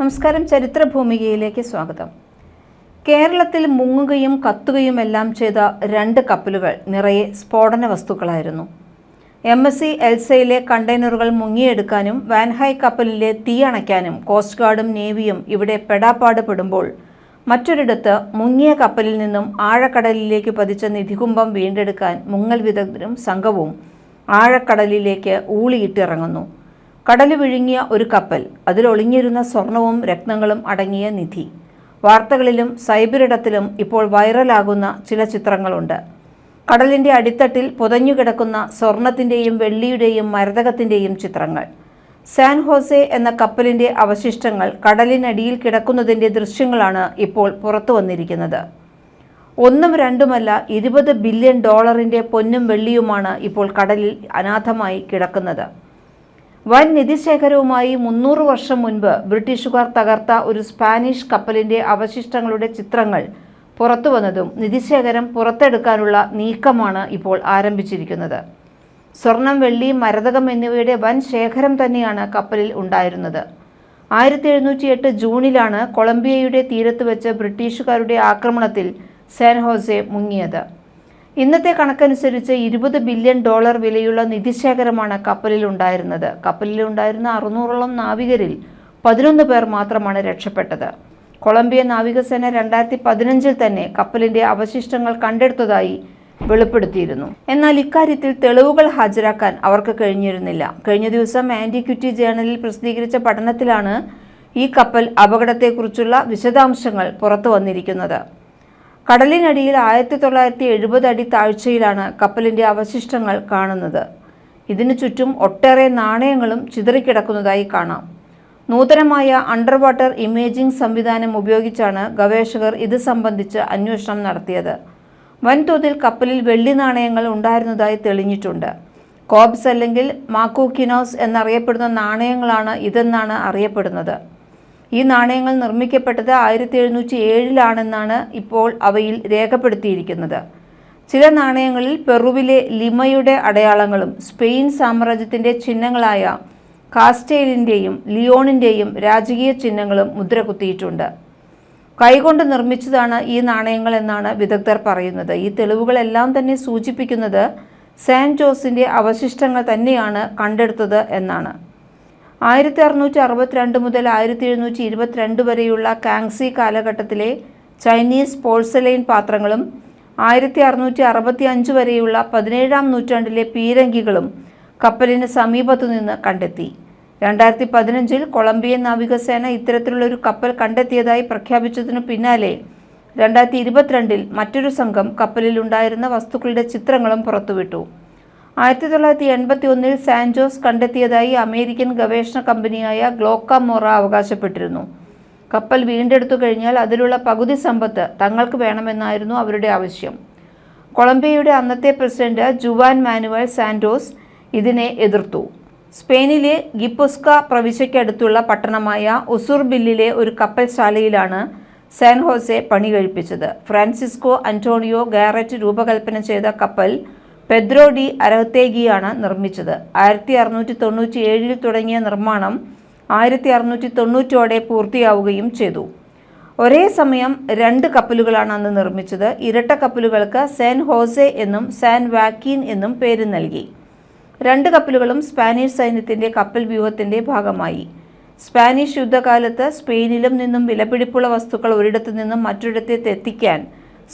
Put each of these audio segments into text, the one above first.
നമസ്കാരം. ചരിത്രഭൂമികയിലേക്ക് സ്വാഗതം. കേരളത്തിൽ മുങ്ങുകയും കത്തുകയും എല്ലാം ചെയ്ത രണ്ട് കപ്പലുകൾ നിറയെ സ്ഫോടന വസ്തുക്കളായിരുന്നു. എം എസ് സി എൽസയിലെ കണ്ടെയ്നറുകൾ മുങ്ങിയെടുക്കാനും വാൻഹായ് കപ്പലിലെ തീ അണയ്ക്കാനും കോസ്റ്റ് ഗാർഡും നേവിയും ഇവിടെ പെടാപ്പാട് പെടുമ്പോൾ മറ്റൊരിടത്ത് മുങ്ങിയ കപ്പലിൽ നിന്നും ആഴക്കടലിലേക്ക് പതിച്ച നിധികുംഭം വീണ്ടെടുക്കാൻ മുങ്ങൽ വിദഗ്ധരും സംഘവും ആഴക്കടലിലേക്ക് ഊളിയിട്ടിറങ്ങുന്നു. കടൽ വിഴുങ്ങിയ ഒരു കപ്പൽ അതിലൊളിഞ്ഞിരുന്ന സ്വർണവും രത്നങ്ങളും അടങ്ങിയ നിധി. വാർത്തകളിലും സൈബറിടത്തിലും ഇപ്പോൾ വൈറലാകുന്ന ചില ചിത്രങ്ങളുണ്ട്. കടലിന്റെ അടിത്തട്ടിൽ പുതഞ്ഞുകിടക്കുന്ന സ്വർണത്തിന്റെയും വെള്ളിയുടെയും മരതകത്തിന്റെയും ചിത്രങ്ങൾ. സാൻ ഹോസെ എന്ന കപ്പലിന്റെ അവശിഷ്ടങ്ങൾ കടലിനടിയിൽ കിടക്കുന്നതിന്റെ ദൃശ്യങ്ങളാണ് ഇപ്പോൾ പുറത്തു വന്നിരിക്കുന്നത്. ഒന്നും രണ്ടുമല്ല ഇരുപത് ബില്യൺ ഡോളറിന്റെ പൊന്നും വെള്ളിയുമാണ് ഇപ്പോൾ കടലിൽ അനാഥമായി കിടക്കുന്നത്. വൻ നിധിശേഖരവുമായി മുന്നൂറ് വർഷം മുൻപ് ബ്രിട്ടീഷുകാർ തകർത്ത ഒരു സ്പാനിഷ് കപ്പലിന്റെ അവശിഷ്ടങ്ങളുടെ ചിത്രങ്ങൾ പുറത്തുവന്നതും നിധിശേഖരം പുറത്തെടുക്കാനുള്ള നീക്കമാണ് ഇപ്പോൾ ആരംഭിച്ചിരിക്കുന്നത്. സ്വർണം വെള്ളി മരതകം എന്നിവയുടെ വൻ ശേഖരം തന്നെയാണ് കപ്പലിൽ ഉണ്ടായിരുന്നത്. ആയിരത്തി എഴുന്നൂറ്റി എട്ട് ജൂണിലാണ് കൊളംബിയയുടെ തീരത്ത് വെച്ച് ബ്രിട്ടീഷുകാരുടെ ആക്രമണത്തിൽ സാൻ ഹോസെ മുങ്ങിയത്. ഇന്നത്തെ കണക്കനുസരിച്ച് ഇരുപത് ബില്യൺ ഡോളർ വിലയുള്ള നിധിശേഖരമാണ് കപ്പലിൽ ഉണ്ടായിരുന്ന അറുന്നൂറോളം നാവികരിൽ പതിനൊന്ന് പേർ മാത്രമാണ് രക്ഷപ്പെട്ടത്. കൊളംബിയ നാവികസേന രണ്ടായിരത്തി പതിനഞ്ചിൽ തന്നെ കപ്പലിന്റെ അവശിഷ്ടങ്ങൾ കണ്ടെടുത്തതായി വെളിപ്പെടുത്തിയിരുന്നു. എന്നാൽ ഇക്കാര്യത്തിൽ തെളിവുകൾ ഹാജരാക്കാൻ അവർക്ക് കഴിഞ്ഞിരുന്നില്ല. കഴിഞ്ഞ ദിവസം ആന്റിക്വിറ്റി ജേണലിൽ പ്രസിദ്ധീകരിച്ച പഠനത്തിലാണ് ഈ കപ്പൽ അപകടത്തെക്കുറിച്ചുള്ള വിശദാംശങ്ങൾ പുറത്തു വന്നിരിക്കുന്നത് കടലിനടിയിൽ ആയിരത്തി തൊള്ളായിരത്തി എഴുപത് അടി താഴ്ചയിലാണ് കപ്പലിന്റെ അവശിഷ്ടങ്ങൾ കാണുന്നത്. ഇതിനു ചുറ്റും ഒട്ടേറെ നാണയങ്ങളും ചിതറിക്കിടക്കുന്നതായി കാണാം. നൂതനമായ അണ്ടർ വാട്ടർ ഇമേജിംഗ് സംവിധാനം ഉപയോഗിച്ചാണ് ഗവേഷകർ ഇത് സംബന്ധിച്ച് അന്വേഷണം നടത്തിയത്. വൻതോതിൽ കപ്പലിൽ വെള്ളി നാണയങ്ങൾ ഉണ്ടായിരുന്നതായി തെളിഞ്ഞിട്ടുണ്ട്. കോബ്സ് അല്ലെങ്കിൽ മാക്കൂക്കിനോസ് എന്നറിയപ്പെടുന്ന നാണയങ്ങളാണ് ഇതെന്നാണ് അറിയപ്പെടുന്നത്. ഈ നാണയങ്ങൾ നിർമ്മിക്കപ്പെട്ടത് ആയിരത്തി എഴുന്നൂറ്റി ഏഴിലാണെന്നാണ് ഇപ്പോൾ അവയിൽ രേഖപ്പെടുത്തിയിരിക്കുന്നത്. ചില നാണയങ്ങളിൽ പെറുവിലെ ലിമയുടെ അടയാളങ്ങളും സ്പെയിൻ സാമ്രാജ്യത്തിന്റെ ചിഹ്നങ്ങളായ കാസ്റ്റേലിന്റെയും ലിയോണിന്റെയും രാജകീയ ചിഹ്നങ്ങളും മുദ്രകുത്തിയിട്ടുണ്ട്. കൈകൊണ്ട് നിർമ്മിച്ചതാണ് ഈ നാണയങ്ങൾ എന്നാണ് വിദഗ്ധർ പറയുന്നത്. ഈ തെളിവുകളെല്ലാം തന്നെ സൂചിപ്പിക്കുന്നത് സാൻ ജോസിന്റെ അവശിഷ്ടങ്ങൾ തന്നെയാണ് കണ്ടെടുത്തത് എന്നാണ്. ആയിരത്തി അറുന്നൂറ്റി അറുപത്തിരണ്ട് മുതൽ ആയിരത്തി എഴുന്നൂറ്റി ഇരുപത്തിരണ്ട് വരെയുള്ള കാങ്സി കാലഘട്ടത്തിലെ ചൈനീസ് പോഴ്സലൈൻ പാത്രങ്ങളും ആയിരത്തി അറുന്നൂറ്റി അറുപത്തി അഞ്ച് വരെയുള്ള പതിനേഴാം നൂറ്റാണ്ടിലെ പീരങ്കികളും കപ്പലിന് സമീപത്തു നിന്ന് കണ്ടെത്തി. രണ്ടായിരത്തി പതിനഞ്ചിൽ കൊളംബിയൻ നാവികസേന ഇത്തരത്തിലുള്ള ഒരു കപ്പൽ കണ്ടെത്തിയതായി പ്രഖ്യാപിച്ചതിനു പിന്നാലെ രണ്ടായിരത്തി ഇരുപത്തിരണ്ടിൽ മറ്റൊരു സംഘം കപ്പലിലുണ്ടായിരുന്ന വസ്തുക്കളുടെ ചിത്രങ്ങളും പുറത്തുവിട്ടു. ആയിരത്തി തൊള്ളായിരത്തി എൺപത്തി ഒന്നിൽ സാൻജോസ് കണ്ടെത്തിയതായി അമേരിക്കൻ ഗവേഷണ കമ്പനിയായ ഗ്ലോക്കാമോറ അവകാശപ്പെട്ടിരുന്നു. കപ്പൽ വീണ്ടെടുത്തു കഴിഞ്ഞാൽ അതിലുള്ള പകുതി സമ്പത്ത് തങ്ങൾക്ക് വേണമെന്നായിരുന്നു അവരുടെ ആവശ്യം. കൊളംബിയയുടെ അന്നത്തെ പ്രസിഡന്റ് ജുവാൻ മാനുവൽ സാൻഡോസ് ഇതിനെ എതിർത്തു. സ്പെയിനിലെ ഗിപ്പുസ്ക പ്രവിശ്യയ്ക്കടുത്തുള്ള പട്ടണമായ ഒസുർബില്ലിലെ ഒരു കപ്പൽശാലയിലാണ് സാൻ ഹോസെ പണി കഴിപ്പിച്ചത് ഫ്രാൻസിസ്കോ അന്റോണിയോ ഗാരറ്റ് രൂപകൽപ്പന ചെയ്ത കപ്പൽ പെദ്രോ ഡി അരഹത്തേഗിയാണ് നിർമ്മിച്ചത്. ആയിരത്തി അറുന്നൂറ്റി തൊണ്ണൂറ്റി ഏഴിൽ തുടങ്ങിയ നിർമ്മാണം ആയിരത്തി അറുന്നൂറ്റി തൊണ്ണൂറ്റോടെ പൂർത്തിയാവുകയും ചെയ്തു. ഒരേ സമയം രണ്ട് കപ്പലുകളാണ് അന്ന് നിർമ്മിച്ചത്. ഇരട്ട കപ്പലുകൾക്ക് സാൻ ഹോസെ എന്നും സാൻ വാക്കീൻ എന്നും പേര് നൽകി. രണ്ട് കപ്പലുകളും സ്പാനിഷ് സൈന്യത്തിന്റെ കപ്പൽ വ്യൂഹത്തിന്റെ ഭാഗമായി. സ്പാനിഷ് യുദ്ധകാലത്ത് സ്പെയിനിലും നിന്നും വിലപിടിപ്പുള്ള വസ്തുക്കൾ ഒരിടത്തു നിന്നും മറ്റൊരിടത്തേക്ക് എത്തിക്കാൻ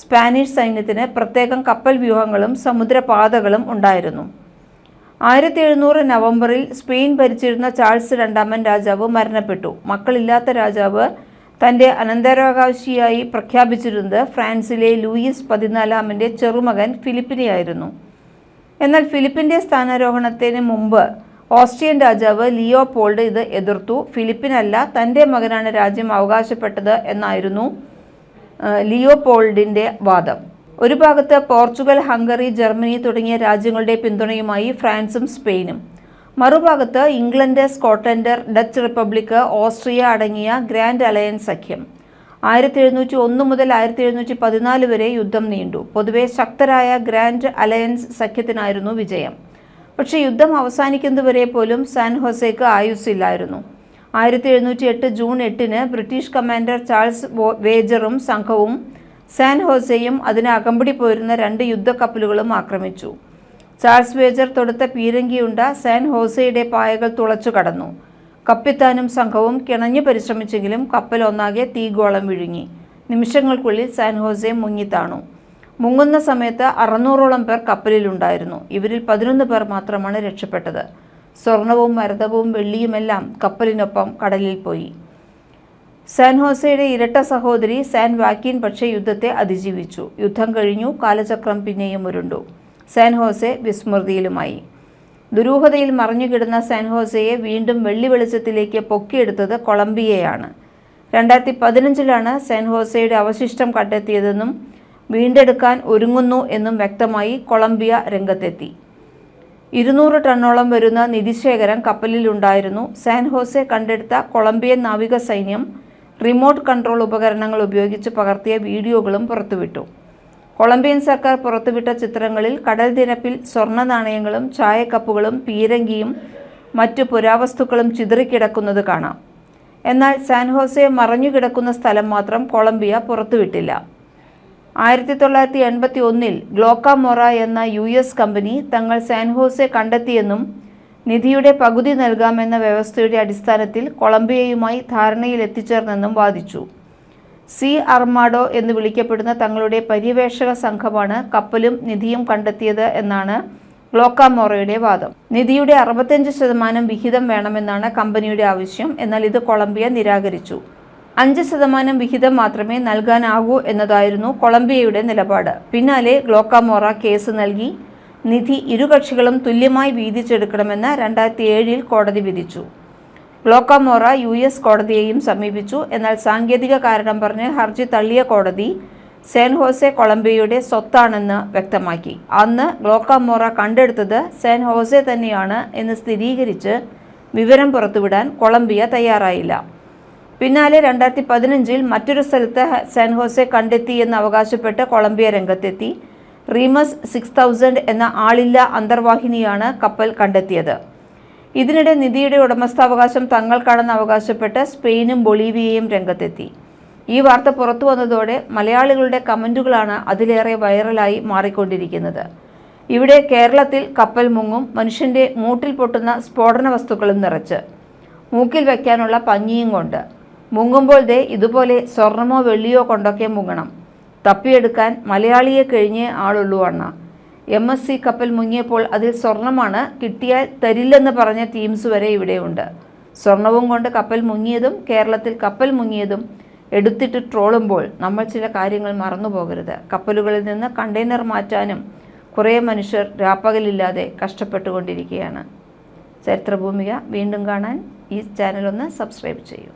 സ്പാനിഷ് സൈന്യത്തിന് പ്രത്യേകം കപ്പൽ വ്യൂഹങ്ങളും സമുദ്രപാതകളും ഉണ്ടായിരുന്നു. ആയിരത്തി എഴുന്നൂറ് നവംബറിൽ സ്പെയിൻ ഭരിച്ചിരുന്ന ചാൾസ് രണ്ടാമൻ രാജാവ് മരണപ്പെട്ടു. മക്കളില്ലാത്ത രാജാവ് തന്റെ അനന്തരാവകാശിയായി പ്രഖ്യാപിച്ചിരുന്നത് ഫ്രാൻസിലെ ലൂയിസ് പതിനാലാമന്റെ ചെറുമകൻ ഫിലിപ്പിനെയായിരുന്നു. എന്നാൽ ഫിലിപ്പിന്റെ സ്ഥാനാരോഹണത്തിന് മുമ്പ് ഓസ്ട്രിയൻ രാജാവ് ലിയോ പോൾഡ് ഇത് എതിർത്തു. ഫിലിപ്പിനല്ല തന്റെ മകനാണ് രാജ്യം അവകാശപ്പെട്ടത് എന്നായിരുന്നു ലിയോപോൾഡിന്റെ വാദം. ഒരു ഭാഗത്ത് പോർച്ചുഗൽ ഹംഗറി ജർമ്മനി തുടങ്ങിയ രാജ്യങ്ങളുടെ പിന്തുണയുമായി ഫ്രാൻസും സ്പെയിനും. മറുഭാഗത്ത് England Scotland Dutch republic Austria അടങ്ങിയ ഗ്രാൻഡ് അലയൻസ് സഖ്യം. ആയിരത്തി എഴുന്നൂറ്റി ഒന്ന് മുതൽ ആയിരത്തി എഴുന്നൂറ്റി പതിനാല് വരെ യുദ്ധം നീണ്ടു. പൊതുവെ ശക്തരായ ഗ്രാൻഡ് അലയൻസ് സഖ്യത്തിനായിരുന്നു വിജയം. പക്ഷേ യുദ്ധം അവസാനിക്കുന്നതുവരെ പോലും സാൻ ഹൊസേക്ക് ആയുസ്സില്ലായിരുന്നു. ആയിരത്തി എഴുന്നൂറ്റി എട്ട് ജൂൺ എട്ടിന് ബ്രിട്ടീഷ് കമാൻഡർ ചാൾസ് വേജറും സംഘവും സാൻ ഹോസെയും അതിന് അകമ്പടി പോരുന്ന രണ്ട് യുദ്ധക്കപ്പലുകളും ആക്രമിച്ചു. ചാൾസ് വേജർ തൊടുത്ത പീരങ്കിയുണ്ട സാൻ ഹോസയുടെ പായകൾ തുളച്ചു കടന്നു. കപ്പിത്താനും സംഘവും കിണഞ്ഞു പരിശ്രമിച്ചെങ്കിലും കപ്പൽ ഒന്നാകെ തീഗോളം വിഴുങ്ങി. നിമിഷങ്ങൾക്കുള്ളിൽ സാൻ ഹോസെ മുങ്ങിത്താണു. മുങ്ങുന്ന സമയത്ത് അറുന്നൂറോളം പേർ കപ്പലിലുണ്ടായിരുന്നു. ഇവരിൽ പതിനൊന്ന് പേർ മാത്രമാണ് രക്ഷപ്പെട്ടത്. സ്വർണവും മരതവും വെള്ളിയുമെല്ലാം കപ്പലിനൊപ്പം കടലിൽ പോയി. സാൻ ഹോസയുടെ ഇരട്ട സഹോദരി സാൻ വാക്കിൻ പക്ഷേ യുദ്ധത്തെ അതിജീവിച്ചു. യുദ്ധം കഴിഞ്ഞു കാലചക്രം പിന്നെയും ഉരുണ്ടു. സാൻ ഹോസെ വിസ്മൃതിയിലുമായി. ദുരൂഹതയിൽ മറിഞ്ഞുകിടുന്ന സാൻ ഹോസയെ വീണ്ടും വെള്ളി വെളിച്ചത്തിലേക്ക് പൊക്കിയെടുത്തത് കൊളംബിയയാണ്. രണ്ടായിരത്തി പതിനഞ്ചിലാണ് സാൻ ഹോസയുടെ അവശിഷ്ടം കണ്ടെത്തിയതെന്നും വീണ്ടെടുക്കാൻ ഒരുങ്ങുന്നു എന്നും വ്യക്തമായി കൊളംബിയ രംഗത്തെത്തി. ഇരുന്നൂറ് ടണ്ണോളം വരുന്ന നിധിശേഖരം കപ്പലിലുണ്ടായിരുന്നു. സാൻ ഹോസെ കണ്ടെടുത്ത കൊളംബിയൻ നാവിക സൈന്യം റിമോട്ട് കൺട്രോൾ ഉപകരണങ്ങൾ ഉപയോഗിച്ച് പകർത്തിയ വീഡിയോകളും പുറത്തുവിട്ടു. കൊളംബിയൻ സർക്കാർ പുറത്തുവിട്ട ചിത്രങ്ങളിൽ കടൽ നിരപ്പിൽ സ്വർണ നാണയങ്ങളും ചായക്കപ്പുകളും പീരങ്കിയും മറ്റു പുരാവസ്തുക്കളും ചിതറിക്കിടക്കുന്നത് കാണാം. എന്നാൽ സാൻ ഹോസെ മറഞ്ഞുകിടക്കുന്ന സ്ഥലം മാത്രം കൊളംബിയ പുറത്തുവിട്ടില്ല. ആയിരത്തി തൊള്ളായിരത്തി എൺപത്തി ഒന്നിൽ ഗ്ലോക്കാമൊറ എന്ന യു എസ് കമ്പനി തങ്ങൾ സാൻഹോസെ കണ്ടെത്തിയെന്നും നിധിയുടെ പകുതി നൽകാമെന്ന വ്യവസ്ഥയുടെ അടിസ്ഥാനത്തിൽ കൊളംബിയയുമായി ധാരണയിൽ എത്തിച്ചേർന്നെന്നും വാദിച്ചു. സി അർമാഡോ എന്ന് വിളിക്കപ്പെടുന്ന തങ്ങളുടെ പര്യവേഷക സംഘമാണ് കപ്പലും നിധിയും കണ്ടെത്തിയത് എന്നാണ് ഗ്ലോക്കാമോറയുടെ വാദം. നിധിയുടെ അറുപത്തഞ്ച് ശതമാനം വിഹിതം വേണമെന്നാണ് കമ്പനിയുടെ ആവശ്യം എന്നാൽ ഇത് കൊളംബിയ നിരാകരിച്ചു. അഞ്ച് ശതമാനം വിഹിതം മാത്രമേ നൽകാനാകൂ എന്നതായിരുന്നു കൊളംബിയയുടെ നിലപാട്. പിന്നാലെ ഗ്ലോക്കാമോറ കേസ് നൽകി. നിധി ഇരുകക്ഷികളും തുല്യമായി വീതിച്ചെടുക്കണമെന്ന് രണ്ടായിരത്തി ഏഴിൽ കോടതി വിധിച്ചു. ഗ്ലോക്കാമോറ യു എസ് കോടതിയെയും സമീപിച്ചു. എന്നാൽ സാങ്കേതിക കാരണം പറഞ്ഞ് ഹർജി തള്ളിയ കോടതി സാൻ ഹോസെ കൊളംബിയയുടെ സ്വത്താണെന്ന് വ്യക്തമാക്കി. അന്ന് ഗ്ലോക്കാമോറ കണ്ടെടുത്തത് സാൻ ഹോസെ തന്നെയാണ് എന്ന് സ്ഥിരീകരിച്ച് വിവരം പുറത്തുവിടാൻ കൊളംബിയ തയ്യാറായില്ല. പിന്നാലെ രണ്ടായിരത്തി പതിനഞ്ചിൽ മറ്റൊരു സ്ഥലത്ത് സാൻഹോസെ സാൻ ഹോസെ കണ്ടെത്തി എന്ന് അവകാശപ്പെട്ട് കൊളംബിയ രംഗത്തെത്തി. റീമസ് സിക്സ് തൗസൻഡ് എന്ന ആളില്ല അന്തർവാഹിനിയാണ് കപ്പൽ കണ്ടെത്തിയത്. ഇതിനിടെ നിധിയുടെ ഉടമസ്ഥാവകാശം തങ്ങൾക്കാണെന്ന് അവകാശപ്പെട്ട് സ്പെയിനും ബൊളീവിയയും രംഗത്തെത്തി. ഈ വാർത്ത പുറത്തു വന്നതോടെ മലയാളികളുടെ കമന്റുകളാണ് അതിലേറെ വൈറലായി മാറിക്കൊണ്ടിരിക്കുന്നത്. ഇവിടെ കേരളത്തിൽ കപ്പൽ മുങ്ങും മനുഷ്യന്റെ മൂട്ടിൽ പൊട്ടുന്ന സ്ഫോടന വസ്തുക്കളും നിറച്ച്. മൂക്കിൽ വയ്ക്കാനുള്ള പഞ്ഞിയും കൊണ്ട്. മുങ്ങുമ്പോൾ ദേ ഇതുപോലെ സ്വർണമോ വെള്ളിയോ കൊണ്ടൊക്കെ മുങ്ങണം. തപ്പിയെടുക്കാൻ മലയാളിയെ കഴിഞ്ഞേ ആളുള്ളൂ അണ്ണ. എം എസ് സി കപ്പൽ മുങ്ങിയപ്പോൾ അതിൽ സ്വർണമാണ് കിട്ടിയാൽ തരില്ലെന്ന് പറഞ്ഞ ടീംസ് വരെ ഇവിടെയുണ്ട്. സ്വർണവും കൊണ്ട് കപ്പൽ മുങ്ങിയതും കേരളത്തിൽ കപ്പൽ മുങ്ങിയതും എടുത്തിട്ട് ട്രോളുമ്പോൾ നമ്മൾ ചില കാര്യങ്ങൾ മറന്നു പോകരുത്. കപ്പലുകളിൽ നിന്ന് കണ്ടെയ്നർ മാറ്റാനും കുറേ മനുഷ്യർ രാപ്പകലില്ലാതെ കഷ്ടപ്പെട്ടുകൊണ്ടിരിക്കുകയാണ്. ചരിത്രഭൂമിക വീണ്ടും കാണാൻ ഈ ചാനലൊന്ന് സബ്സ്ക്രൈബ് ചെയ്യൂ.